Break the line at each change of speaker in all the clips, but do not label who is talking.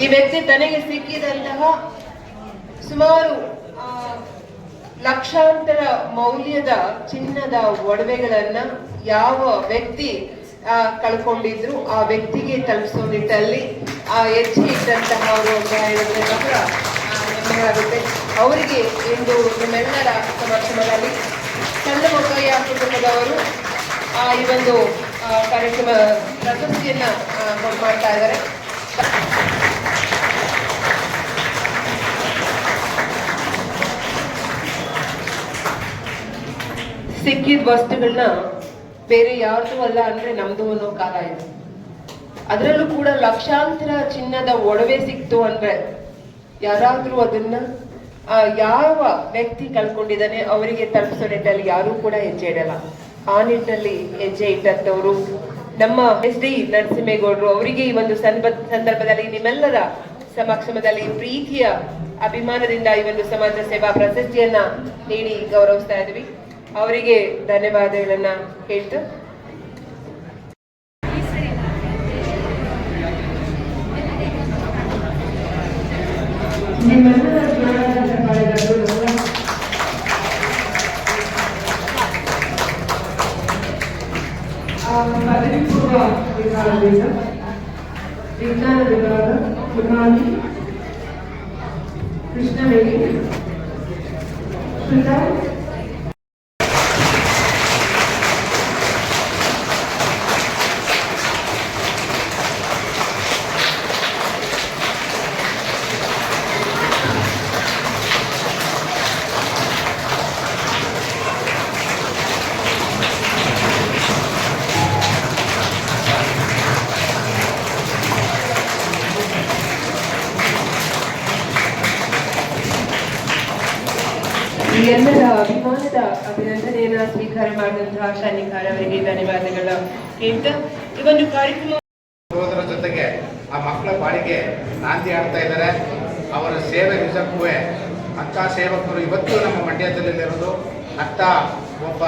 ಈ ವ್ಯಕ್ತಿ ತನಗೆ ಸಿಕ್ಕಿದಂತಹ ಸುಮಾರು ಲಕ್ಷಾಂತರ ಮೌಲ್ಯದ ಚಿನ್ನದ ಒಡವೆಗಳನ್ನ ಯಾವ ವ್ಯಕ್ತಿ ಕಳ್ಕೊಂಡಿದ್ರು ಆ ವ್ಯಕ್ತಿಗೆ ತಲುಪಿಸೋ ನಿಟ್ಟಲ್ಲಿ ಆ ಹೆಚ್ಚಿ ಇಟ್ಟಂತಹ ಅವರು ಆಗುತ್ತೆ ಅವರಿಗೆ ಇಂದು ನಿಮ್ಮೆಲ್ಲರ ಸಮಕ್ಷಮದಲ್ಲಿ ಸಣ್ಣ ಮೊಕ್ಕಯ್ಯ ಕುಟುಂಬದವರು ಆ, ಈ ಒಂದು ಕಾರ್ಯಕ್ರಮ ಪ್ರಶಸ್ತಿಯನ್ನ ಮಾಡ್ತಾ ಇದ್ದಾರೆ. ಸಿಕ್ಕಿದ ವಸ್ತುಗಳನ್ನ ಬೇರೆ ಯಾರ್ದು ಅಲ್ಲ ಅಂದ್ರೆ ನಮ್ದು ಅನ್ನೋ ಕಾಲ ಇದೆ. ಅದರಲ್ಲೂ ಕೂಡ ಲಕ್ಷಾಂತರ ಚಿನ್ನದ ಒಡವೆ ಸಿಕ್ತು ಅಂದ್ರೆ ಯಾರಾದ್ರೂ ಅದನ್ನ ಯಾವ ವ್ಯಕ್ತಿ ಕಳ್ಕೊಂಡಿದ್ದಾನೆ ಅವರಿಗೆ ತಲುಪಿಸೋ ನಿಟ್ಟಲ್ಲಿ ಯಾರೂ ಕೂಡ ಹೆಜ್ಜೆ ಇಡಲ್ಲ. ಆ ನಿಟ್ಟಿನಲ್ಲಿ ಹೆಜ್ಜೆ ಇಟ್ಟಂತವರು ನಮ್ಮ ಎಸ್ ಡಿ ನರಸಿಂಹೇಗೌಡರು ಅವರಿಗೆ ಈ ಒಂದು ಸಂದರ್ಭ, ಸಂದರ್ಭದಲ್ಲಿ ನಿಮ್ಮೆಲ್ಲರ ಸಮಕ್ಷಮದಲ್ಲಿ ಪ್ರೀತಿಯ ಅಭಿಮಾನದಿಂದ ಈ ಒಂದು ಸಮಾಜ ಸೇವಾ ಪ್ರಶಸ್ತಿಯನ್ನ ನೀಡಿ ಗೌರವಿಸ್ತಾ ಇದ್ವಿ ಅವರಿಗೆ ಧನ್ಯವಾದಗಳನ್ನ ಹೇಳ್ತು ನಿಮ್ಮೆಲ್ಲರ ಸ್ವೀಕಾರ ಮಾಡಿದಂತಹ ಶನಿಕಾರ ಅವರಿಗೆ ಧನ್ಯವಾದಗಳು. ಹೇಳ್ತಾ ಈ ಒಂದು ಕಾರ್ಯಕ್ರಮ
ಸಹೋದರ ಜೊತೆಗೆ ಆ ಮಕ್ಕಳ ಬಾಳಿಗೆ ನಾಂದಿ ಆಡ್ತಾ ಇದ್ದಾರೆ. ಅವರ ಸೇವೆ ನಿಜಕ್ಕೂ ಅಂಥ ಸೇವಕರು ಇವತ್ತು ನಮ್ಮ ಮಂಡ್ಯ ಜಿಲ್ಲೆಯಲ್ಲಿರೋದು. ಅಂಥ ಒಬ್ಬ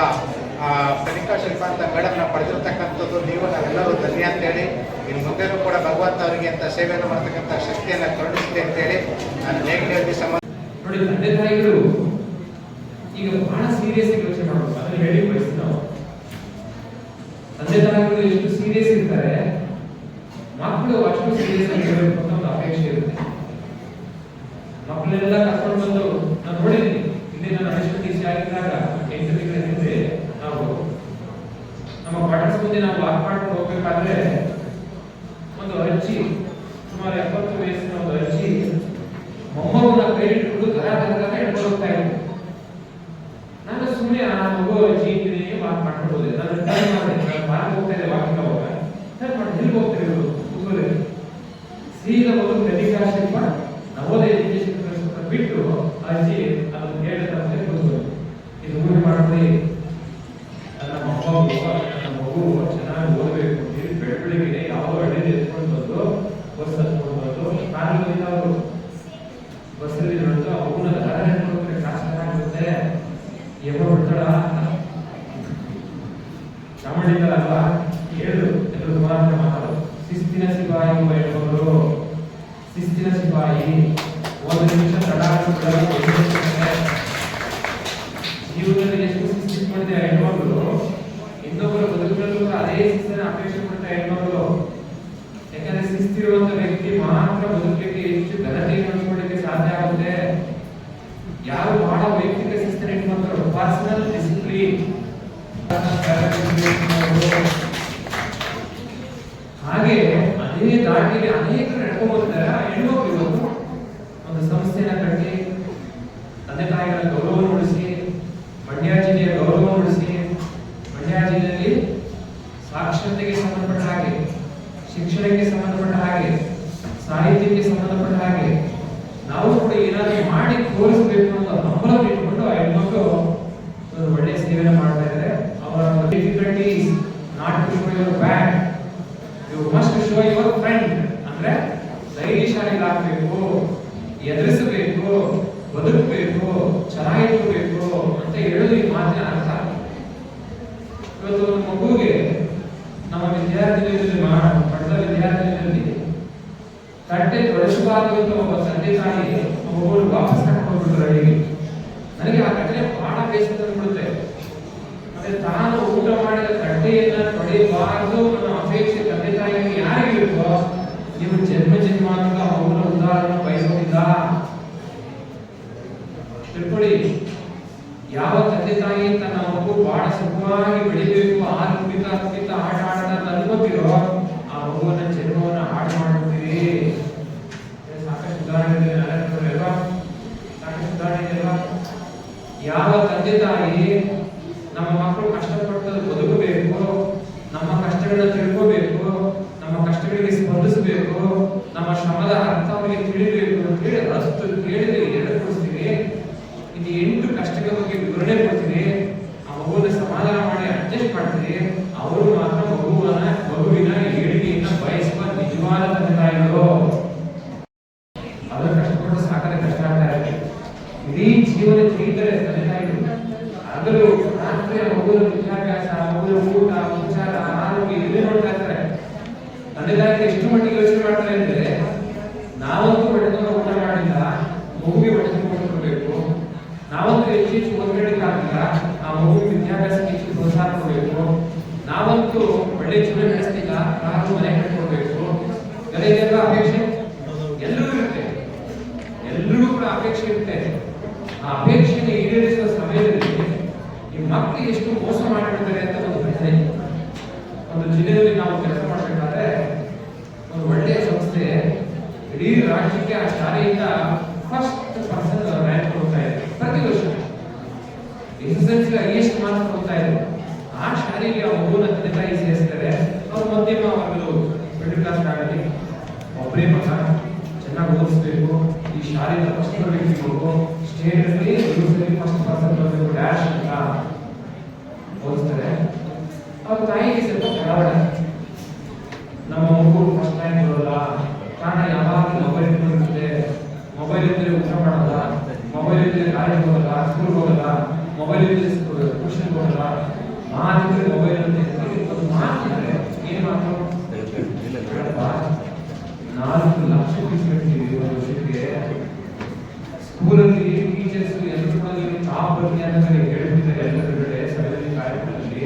ಕನಿಕಾ ಶಿಲ್ಪ ಅಂತ ಮೇಡಮ್ನ ಪಡೆದಿರ್ತಕ್ಕಂಥದ್ದು. ನೀವು ನಾವೆಲ್ಲರೂ ಧನ್ಯ ಅಂತೇಳಿ ಇನ್ನು ಮುಂದೆನೂ ಕೂಡ ಭಗವಂತ ಅವರಿಗೆ ಅಂತ ಸೇವೆಯನ್ನು ಮಾಡ್ತಕ್ಕಂಥ ಶಕ್ತಿಯನ್ನು ಕರುಣಿಸುತ್ತೆ ಅಂತೇಳಿ ನಾನು ನೇಗಿಲಿಯಲ್ಲಿ ಸಮ
ನೋಡಿ ತಂದೆ ತಾಯಿಗಳು ಈಗ ಬಹಳ ಸೀರಿಯಸ್ ಆಗಿ ಯೋಚನೆ ಮಾಡಬೇಕು ಅದನ್ನ ಹೇಳಿ ಬಯಸ್ತೀವಿ ತಂದೆ ತಾಯಿಗಳು ಎಷ್ಟು ಸೀರಿಯಸ್ ಇರ್ತಾರೆ ಮಕ್ಕಳು ಅಷ್ಟು ಸೀರಿಯಸ್ ಆಗಿರಬೇಕು ಅಂತ ಒಂದು ಅಪೇಕ್ಷೆ ಇರುತ್ತೆ. ಮಕ್ಕಳೆಲ್ಲ ಕರ್ಕೊಂಡು ಬಂದು, ನಾನು ನೋಡಿದ್ದೀನಿ, ಇಲ್ಲಿ ನಾನು ಅಡಿಷನ್ ಸಿ ಆಗಿದ್ದಾಗ, ಎಂಟು ತಿಂಗಳ ಹಿಂದೆ ನಾವು ನಮ್ಮ ಕ್ವಾರ್ಟರ್ಸ್ ಮುಂದೆ ನಾವು ವಾಕ್ ಮಾಡ್ಕೊಂಡು ಹೋಗ್ಬೇಕಾದ್ರೆ ಒಂದು ಅಜ್ಜಿ ಸುಮಾರು ಎಪ್ಪತ್ತು ವಯಸ್ಸಿನ ಒಂದು ಅಜ್ಜಿ ಮೊಮ್ಮಗನ ಕೈ ಇಟ್ಕೊಂಡು ಗರ ಹಿಡ್ಕೊಂಡು ಹೋಗ್ತಾ ನಾನು ಸುಮ್ಮನೆ ಆ ಮಾತು ಹೋದೆ ನಾನು ನಾನು ಪಾರ್ಕ್ ಹೋಗ್ತಾ ಇದ್ದೆ ವಾಕಿಂಗ್ ಅವಾಗ ಟರ್ನ್ ಮಾಡಿ ಎಲ್ಲಿ ಹೋಗ್ತಾ ಇರೋದು ಕೂತ್ಕೊಳ್ಳಿ ಸೀದಾ ಒಂದು ಶಿಲ್ಪ ನವೋದಯ ಎಜುಕೇಶನ್ ಬಿಟ್ಟು ಅಜ್ಜಿ ಅದನ್ನು ಹೇಳಿದ ಮೇಲೆ ಕೂತ್ಕೊಳ್ಳಿ ಇದು ಊರಿ ಮಾಡ್ಕೊಳ್ಳಿ ನನ್ನ ಮೊಮ್ಮಗು ನನ್ನ ಮಗು ಚೆನ್ನಾಗಿ ಓದಬೇಕು ಅಂತೇಳಿ ಬೆಳ ಬೆಳಿಗ್ಗೆ ಯಾವುದೋ ಹಳ್ಳಿ ಎತ್ಕೊಂಡು ಬಂದು ಬಸ್ ಹತ್ಕೊಂಡು ಬಂದು ಕಾರಲ್ಲಿ ಅವರು ಬಸ್ಸಲ್ಲಿ ನೋಡಿದ್ರು ಅವನ ದಾರ ಹಿಡ್ಕೊಂಡ್ರೆ ಕಾಸು ಚೆನ್ನಾಗಿರುತ್ತೆ ಎಬ್ಬ ಬಿಡ್ತಾಳ ಚಾಮುಂಡಿಂದಲ ಏಳು ಎಲ್ಲರೂ ಸುಮಾರು ಮಾತಾಡು. ಶಿಸ್ತಿನ ಸಿಪಾಯಿ ಹೆಣ್ಮಗಳು, ಶಿಸ್ತಿನ ಸಿಪಾಯಿ, ಒಂದು ನಿಮಿಷ ತಡ ಜೀವನದಲ್ಲಿ ಎಷ್ಟು ಶಿಸ್ತು ಮಾಡಿದೆ ಹೆಣ್ಮಗಳು? ಇನ್ನೊಬ್ಬರ ಬದುಕಲ್ಲೂ ಅದೇ ಶಿಸ್ತನ್ನ ಅಪೇಕ್ಷೆ ಪಡ್ತಾ ಹೆಣ್ಮಗಳು. ಯಾಕಂದ್ರೆ ಶಿಸ್ತಿರುವಂತ ವ್ಯಕ್ತಿ ಮಾತ್ರ ಬದುಕಲಿಕ್ಕೆ ಹೆಚ್ಚು ಘನತೆಯನ್ನು ಹಂಚ್ಕೊಳ್ಳಿಕ್ಕೆ ಸಾಧ್ಯ ಆಗುತ್ತೆ. ಯಾರು personal discipline. by your friend. ಜನ್ಮಾಂತರ ಮಗುನ ಉದಾಹರಣೆ ಬಯಸೋದಿಲ್ಲ ತಿಳ್ಕೊಳ್ಳಿ, ಯಾವ ತಂದೆ ತಾಯಿ ತನ್ನ ಮಗು ಬಹಳ ಸುಖವಾಗಿ ಬೆಳಿಬೇಕು ಹಾಲು ಕುಡಿತಾ ಆಟ ಅಂತ ಅನ್ಕೋತಿರೋ ಆ ಮಗುವನ್ನ ಜನ್ಮವನ್ನ ಹಾಳು ಮಾಡುತ್ತೀರಿ? ಸಾಕಷ್ಟು ಉದಾಹರಣೆ ಸಾಕಷ್ಟು ಉದಾಹರಣೆ ಯಾವ ತಂದೆ ತಾಯಿ ನಮ್ಮ ಮಕ್ಕಳು ಕಷ್ಟಪಟ್ಟು ಬದುಕಬೇಕು, ನಮ್ಮ ಕಷ್ಟಗಳನ್ನ ತಿಳ್ಕೋಬೇಕು ಅರ್ಥ ಅವರಿಗೆ ತಿಳಿಬೇಕು ಅಂತ ಹೇಳಿ ಹತ್ತು ಕೇಳಿದ್ರೆ ಎರಡು ಕೊಡಿಸ್ತೀವಿ ಇದು ಎಂಟು ಕಷ್ಟಗಳ ಬಗ್ಗೆ ವಿವರಣೆ ಕೊಡ್ತೀವಿ ಆ ಮಗುವಿನ ಸಮಾಧಾನ ಮಾಡಿ ಅಡ್ಜಸ್ಟ್ ಮಾಡ್ತೀನಿ. ಅವರು ಮಾತ್ರ ಮಗುವನ್ನ, ಮಗುವಿನ ಏಳಿಗೆಯನ್ನ ಬಯಸುವ ನಿಜವಾದ ತಂದೆ ತಾಯಿಗಳು ಅದರ ಕಷ್ಟಪಟ್ಟು ಸಾಕದೆ ಕಷ್ಟ ಆಗ್ತಾ ಇದೆ ಇಡೀ ಜೀವನ ತಿಳಿದರೆ ತಂದೆ ತಾಯಿಗಳು ಹಗಲು ರಾತ್ರಿ ಮಗುವಿನ ವಿದ್ಯಾಭ್ಯಾಸ ಮಗುವಿನ ಊಟ ಉಪಚಾರ ಆರೋಗ್ಯ ಇಲ್ಲೇ ನೋಡ್ತಾ ಇರ್ತಾರೆ. ತಂದೆ ತಾಯಿ ಎಷ್ಟು ಮಟ್ಟಿಗೆ ಯೋಚನೆ ಮಾಡ್ತಾರೆ ಅಂದ್ರೆ ನಾವಂತೂ ಹೊಟ್ಟೆತನ ಊಟ ಮಾಡಿಲ್ಲ ತುಂಬ ಕೊಡಬೇಕು ನಾವಂತೂ ಹೆಚ್ಚು ಹೆಚ್ಚು ಓದ್ಕೊಳ್ಳಿಕ್ಕೆ ಆಗಿಲ್ಲ ಆ ಮಗುವಿನ ವಿದ್ಯಾಭ್ಯಾಸಕ್ಕೆ ಹೆಚ್ಚು ಪ್ರೋತ್ಸಾಹ ಕೊಡಬೇಕು. ನಾವಂತೂ ಒಳ್ಳೆ ಜೀವನ ನಡೆಸ್ತಿಲ್ಲ ನಾವು ಮನೆ ಕಟ್ಕೊಡ್ಬೇಕು ಇದೆಲ್ಲ ಅಪೇಕ್ಷೆ? ಎಲ್ಲರಿಗೂ ಇರುತ್ತೆ. ಎಲ್ಲರಿಗೂ ಕೂಡ ಅಪೇಕ್ಷೆ ಇರುತ್ತೆ. ಆ ಅಪೇಕ್ಷೆನ ಈಡೇರಿಸುವ ಸಮಯದಲ್ಲಿ ಈ ಮಕ್ಕಳು ಎಷ್ಟು ಮೋಸ ಮಾಡಿಬಿಡ್ತಾರೆ ಅಂತ ಒಂದು ಪ್ರಶ್ನೆ. ಒಂದು ಜಿಲ್ಲೆಯಲ್ಲಿ ನಾವು ಕೆಲಸ ಮಾಡಬೇಕಾದ್ರೆ ಒಂದು ಒಳ್ಳೆಯ ಸಂಸ್ಥೆ ಇಡೀ ರಾಜ್ಯಕ್ಕೆ ಆ ಶಾಲೆಯಿಂದ ಫಸ್ಟ್ ಪರ್ಸನ್ ರ್ಯಾಂಕ್ ಕೊಡ್ತಾ ಇದೆ ಪ್ರತಿ ವರ್ಷ. ಎಸ್ ಎಸ್ ಹೈಯೆಸ್ಟ್ ಮಾರ್ಕ್ಸ್ ಕೊಡ್ತಾ ಇದ್ರು? ಆ ಶಾಲೆಗೆ ಆ ಮಗುನ ತಂದೆ ತಾಯಿ ಸೇರಿಸ್ತಾರೆ. ಅವ್ರು ಮಧ್ಯಮ ಒಂದು ಮಿಡಲ್ ಕ್ಲಾಸ್ ಫ್ಯಾಮಿಲಿ ಒಬ್ಬರೇ ಮಗ ಚೆನ್ನಾಗಿ ಓದಿಸ್ಬೇಕು. ಈ ಶಾಲೆಯಿಂದ ಫಸ್ಟ್ ಬರಬೇಕು ಸ್ಟೇಟ್ ಅಲ್ಲಿ ಫಸ್ಟ್ ಪರ್ಸನ್ ಬರಬೇಕು ಡ್ಯಾಶ್ ಅಂತ ಓದಿಸ್ತಾರೆ ಅವ್ರ ತಾಯಿಗೆ ಸ್ವಲ್ಪ ಕಳವಳ ನಮ್ಮ ಮಗು ಫಸ್ಟ್ ಟೈಮ್ ಬರೋಲ್ಲ ಕಾರಣ ಯಾವಾಗಲೂ ಮೊಬೈಲ್ ಇರುತ್ತೆ ಮೊಬೈಲ್ ಇದ್ದರೆ ಊಟ ಮಾಡಲ್ಲ ಮೊಬೈಲ್ ಇದ್ದರೆ ಕಾಲೇಜ್ ಹೋಗಲ್ಲ ಸ್ಕೂಲ್ ಹೋಗಲ್ಲ ಮೊಬೈಲ್ ಇದ್ದರೆ ಟ್ಯೂಷನ್ ಹೋಗಲ್ಲ ಮಾತಿದ್ರೆ ಮೊಬೈಲ್ ಅಂತ ಒಂದು ಮಾತಿದ್ರೆ ಏನು ಮಾತು ಹೇಳಪ್ಪ, ನಾಲ್ಕು ಲಕ್ಷ ಫೀಸ್ ಕಟ್ತೀವಿ ಒಂದು ವರ್ಷಕ್ಕೆ ಸ್ಕೂಲಲ್ಲಿ ಟೀಚರ್ಸ್ ಎಲ್ಲರೂ ಕೂಡ ನೀವು ಟಾಪ್ ಬರ್ತೀನಿ ಅಂತ ಹೇಳ್ತಿದ್ದಾರೆ ಎಲ್ಲ ಕಡೆ ಸಭೆಯಲ್ಲಿ ಕಾರ್ಯಕ್ರಮದಲ್ಲಿ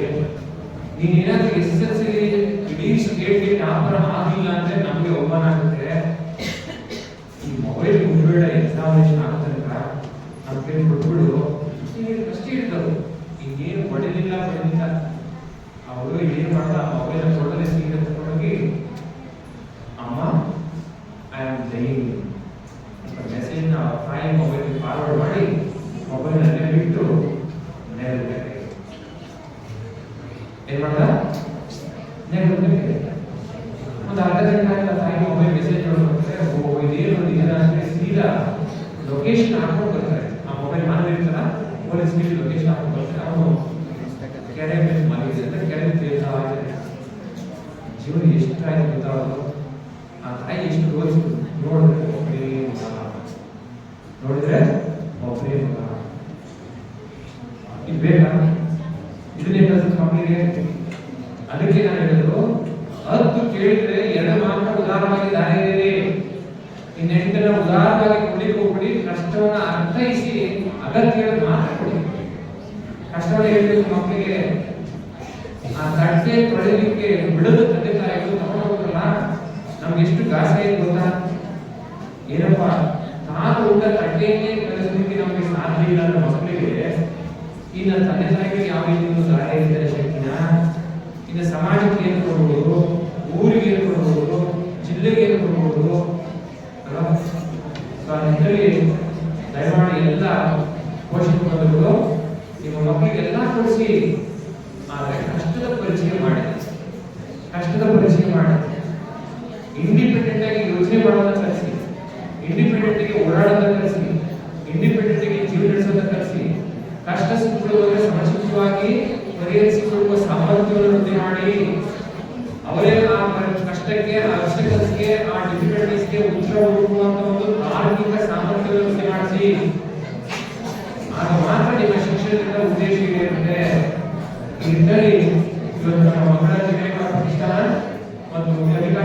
ನೀನ್ ಏನಾದ್ರೂ ಎಸ್ ಎಸ್ ಎಲ್ ಸಿ ಇಡೀ ಸ್ಟೇಟ್ಗೆ ಟಾಪರ್ ಆಗಿಲ್ಲ ಅಂದ್ರೆ ನಮ್ಗೆ ಅವಮಾನ ಆಗುತ್ತೆ ಈ ಮೊಬೈಲ್ ಮುಗಿಬೇಡ ಎಕ್ಸಾಮಿನೇಷನ್ ಆಗತನಕ ನಮ್ಮ ಕೈ ಕೊಟ್ಬಿಡು ಈಗ ಅಷ್ಟೇ ಇರ್ತದೆ ಇನ್ನೇನು ಪಡೆದಿಲ್ಲ ಪಡೆದಿಲ್ಲ ಅವರು ಏನು ಮಾಡ್ದ ಮೊಬೈಲ್ ಕೊಡಲೇ ಸೀರೆ ತಗೊಂಡೋಗಿ ಅಮ್ಮ ಐ ಆಮ್ ಡೈಯಿಂಗ್ ಮೆಸೇಜ್ನ ಫೈಲ್ ಮೊಬೈಲ್ ಫಾರ್ವರ್ಡ್ ಮಾಡಿ ಮೊಬೈಲ್ ಅಲ್ಲೇ ಬಿಟ್ಟು ಮನೆಯಲ್ಲಿ ಹೋಗ್ತಾರೆ. ಏನ್ ಮಾಡ್ದ ಮನೆಯಲ್ಲಿ ಹೋಗ್ತಾರೆ. ಒಂದು ಅರ್ಧ ಗಂಟೆ ಆಯ್ತು ಆ ತಾಯಿ ಮೊಬೈಲ್ ಮೆಸೇಜ್ ನೋಡ್ತಾರೆ ಓ ಇದೇನು ಇದನ್ನ ಅಂದ್ರೆ ಸೀದಾ ಲೊಕೇಶನ್ ಹಾಕೊಂಡು ಬರ್ತಾರೆ ಆ ಮೊಬೈಲ್ ಮಾನವ ಇರ್ತಾರ ಪೊಲೀಸ್ ಲೊಕೇಶನ್ ಹಾಕೊಂಡು ಬರ್ತಾರೆ ಅವನು ಕೆರೆ ಮೇಲೆ ಮಲಗಿದ್ರೆ ಕೆರೆ ತೇಲ್ತಾ ಇದ್ದಾರೆ ಜೀವನ ಎಷ್ಟಾಯ್ತು ಗೊತ್ತಾಗೋದು ಆ ತಾಯಿ ಎಷ್ಟು ರೋಜಿತು ನೋಡಿದ್ರೆ ಒಬ್ಬರೇ ಮಗ ನೋಡಿದ್ರೆ ಒಬ್ಬರೇ ಮಗ ಬೇಕಾ ಇದನ್ನೇ ಕಲಿಸಿದ ಮಕ್ಕಳಿಗೆ. ಅದಕ್ಕೆ ನಾನು ಹೇಳಿದ್ರು ಹತ್ತು ಕೇಳಿದ್ರೆ ಎರಡು ಮಾತ್ರ ಉದಾರವಾಗಿ ದಾರಿಯಲ್ಲಿ ಇದೆ ಇನ್ನೆಂಟನ್ನ ಉದಾರವಾಗಿ ಕುಡಿ ಹೋಗ್ಬಿಡಿ. ಕಷ್ಟವನ್ನ ಅರ್ಥೈಸಿ ಅಗತ್ಯ ಮಾತ್ರ ಕೊಡಿ. ಕಷ್ಟವನ್ನ ಹೇಳ್ಬೇಕು ಮಕ್ಕಳಿಗೆ. ಆ ತಟ್ಟೆ ತೊಳೆಯಲಿಕ್ಕೆ ಬಿಡದ ತಂದೆ ತಾಯಿಗಳು ತಗೊಂಡು ಹೋಗ್ರಲ್ಲ ನಮ್ಗೆ ಎಷ್ಟು ಗಾಸೆ ಗೊತ್ತಾ? ಏನಪ್ಪ, ತಾನು ಊಟ ತಟ್ಟೆಯನ್ನೇ ಕಲಿಸಲಿಕ್ಕೆ ನಮಗೆ ಸಾಧ್ಯ ಇಲ್ಲ ಮಕ್ಕಳಿಗೆ. ಇನ್ನು ತಂದೆ ತಾಯಿಗಳಿಗೆ ಯಾವ ರೀತಿ ಒಂದು ದಾರಿ ಇದ್ದಾರೆ ಶಕ್ತಿನ? ಇನ್ನು ಸಮಾಜಕ್ಕೆ ಏನು ಕೊಡ್ಬೋದು? ಊರಿಗೆ ಏನು ಕೊಡ್ಬೋದು? ಜಿಲ್ಲೆಗೆ ಏನು ಕೊಡ್ಬೋದು? ಅಲ್ವಾ? ಸೊ ದಯಮಾಡಿ ಎಲ್ಲ ಪೋಷಕ ಬಂಧುಗಳು ನಿಮ್ಮ ಮಕ್ಕಳಿಗೆಲ್ಲ ಕೊಡಿಸಿ ಆದರೆ ಕಷ್ಟದ ಪರಿಚಯ ಮಾಡಿ ಕಷ್ಟದ ಪರಿಚಯ ಮಾಡಿ ಇಂಡಿಪೆಂಡೆಂಟ್ ಆಗಿ ಯೋಚನೆ ಮಾಡೋದನ್ನ ಕಲಿಸಿ ಇಂಡಿಪೆಂಡೆಂಟ್ ಆಗಿ ಓಡಾಡೋದನ್ನ ಕಲಿಸಿ ಇಂಡಿಪೆಂಡೆಂಟ್ ಕಷ್ಟ ಸುಖಗಳು ಸಮಚಿತವಾಗಿ ಪರಿಹರಿಸಿಕೊಳ್ಳುವ ಸಾಮರ್ಥ್ಯವನ್ನು ವೃದ್ಧಿ ಮಾಡಿ. ಅವರೇ ಆ ಕಷ್ಟಕ್ಕೆ, ಆ ಅವಶ್ಯಕತೆಗೆ, ಆ ಡಿಫಿಕಲ್ಟೀಸ್ಗೆ ಉತ್ತರ ಹುಡುಕುವಂತ ಒಂದು ತಾರ್ಕಿಕ ಸಾಮರ್ಥ್ಯವನ್ನು ವೃದ್ಧಿ ಮಾಡಿಸಿ. ಆಗ ಮಾತ್ರ ನಿಮ್ಮ ಶಿಕ್ಷಣದಿಂದ ಉದ್ದೇಶ ಇದೆ ಅಂದ್ರೆ ನಿಟ್ಟಿನಲ್ಲಿ ಇವತ್ತು ನಮ್ಮ ಮಕ್ಕಳ ವಿವೇಕ ಪ್ರತಿಷ್ಠಾನ ಮತ್ತು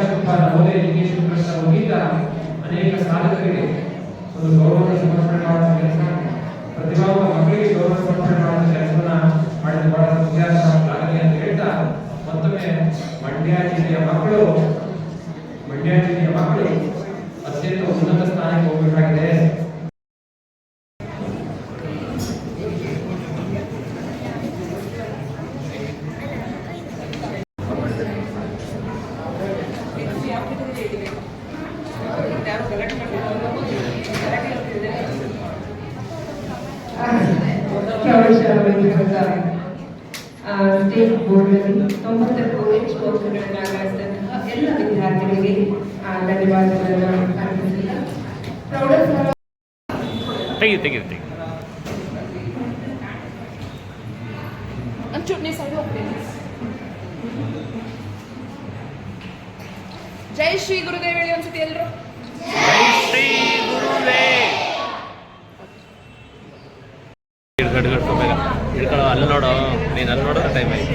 ಶಿಲ್ಪ ನವೋದಯ ಎಜುಕೇಶನ್ ಟ್ರಸ್ಟ್ ವತಿಯಿಂದ ಅನೇಕ ಸಾಧಕರಿಗೆ ಒಂದು ಗೌರವ ಸಮರ್ಪಣೆ ಮಾಡುವ ಕೆಲಸ. ಪ್ರತಿಭಾವಂತ ಮಕ್ಕಳಿಗೆ ಗೌರವ ಸಮರ್ಪಣೆ ಮಾಡುವ ಕೆಲಸವನ್ನ ಮಾಡಿದ ಬಹಳ ಇತಿಹಾಸ ಆಗಲಿ ಅಂತ ಹೇಳ್ತಾ ಮತ್ತೊಮ್ಮೆ ಮಂಡ್ಯ ಜಿಲ್ಲೆಯ ಮಕ್ಕಳು ಮಂಡ್ಯ ಜಿಲ್ಲೆಯ ಮಕ್ಕಳು ಅತ್ಯಂತ ಉನ್ನತ ಸ್ಥಾನಕ್ಕೆ ಹೋಗಬೇಕಾಗಿದೆ
ಪ್ರೌಢಶಾಲಾ ವಿಭಾಗದ ಆ, ಸ್ಟೇಟ್ ಬೋರ್ಡ್ನಲ್ಲಿ ತೊಂಬತ್ತಕ್ಕೂ ಹೆಚ್ಚು ಅಂಕಗಳನ್ನು ಗಳಿಸಿದಂತಹ ಎಲ್ಲ ವಿದ್ಯಾರ್ಥಿಗಳಿಗೆ ಆ, ಧನ್ಯವಾದಗಳನ್ನು ಅರ್ಪಿಸುತ್ತಾ ಪ್ರೌಢಶಾಲಾ
ತೆಗಿ ತೆಗಿ ತೆಗಿ
ಜೈ ಶ್ರೀ ಗುರುದೇವ್ ಹೇಳಿ ಒಂದ್ಸತಿ ಎಲ್ರು.
ಹಿಡ್ಕೊಬೇಕ ಹಿಡ್ಕೊಳ್ಳೋ ಅಲ್ಲಿ ನೋಡು ನೀನು ಅಲ್ಲಿ ನೋಡೋ ಟೈಮ್ ಆಯ್ತು.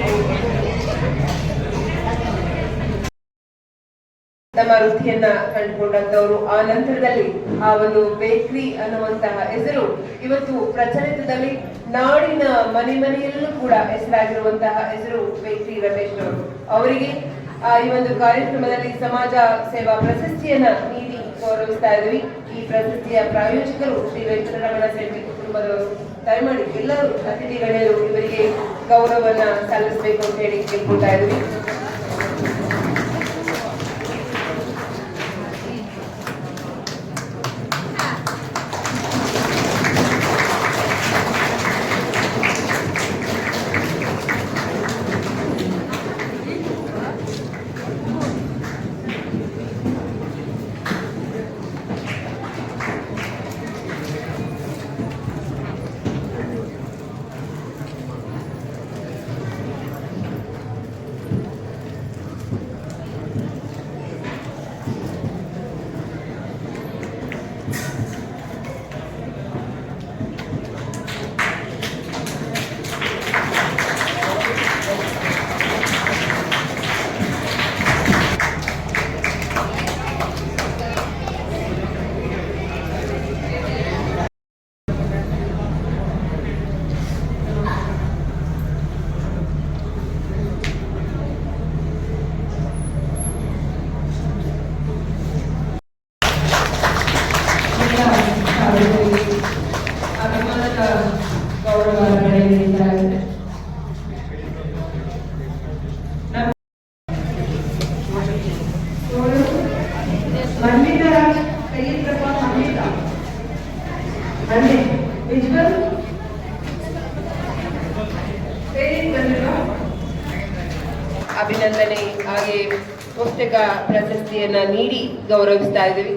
ತಮ್ಮ ವೃತ್ತಿಯನ್ನ ಕಂಡುಕೊಂಡಂತವರು ಆ ನಂತರದಲ್ಲಿ ಆ ಒಂದು ಬೇಕ್ರಿ ಅನ್ನುವಂತಹ ಹೆಸರು ಇವತ್ತು ಪ್ರಚಲಿತದಲ್ಲಿ ನಾಡಿನ ಮನೆ ಮನೆಯಲ್ಲೂ ಕೂಡ ಹೆಸರಾಗಿರುವಂತಹ ಹೆಸರು ಬೇಕ್ರಿ ರಮೇಶ್ ಅವರು. ಅವರಿಗೆ ಆ, ಈ ಒಂದು ಕಾರ್ಯಕ್ರಮದಲ್ಲಿ ಸಮಾಜ ಸೇವಾ ಪ್ರಶಸ್ತಿಯನ್ನ ನೀಡಿ ಗೌರವಿಸ್ತಾ ಇದ್ವಿ ಈ ಪ್ರಶಸ್ತಿಯ ಪ್ರಾಯೋಜಕರು ಶ್ರೀ ವೆಂಕಟರಮಣ ಶೆಟ್ಟಿ ಕುಟುಂಬದವರು. ದಯಮಾಡಿ ಎಲ್ಲರೂ ಅತಿಥಿ ಗಣ್ಯರು ಇವರಿಗೆ ಗೌರವವನ್ನ ಸಲ್ಲಿಸಬೇಕು ಅಂತ ಹೇಳಿ ಕೇಳ್ಕೊಳ್ತಾ ಇದ್ವಿ ಅಭಿನಂದನೆ ಹಾಗೆ ಪುಸ್ತಕ ಪ್ರಶಸ್ತಿಯನ್ನ ನೀಡಿ ಗೌರವಿಸ್ತಾ ಇದ್ದೀವಿ.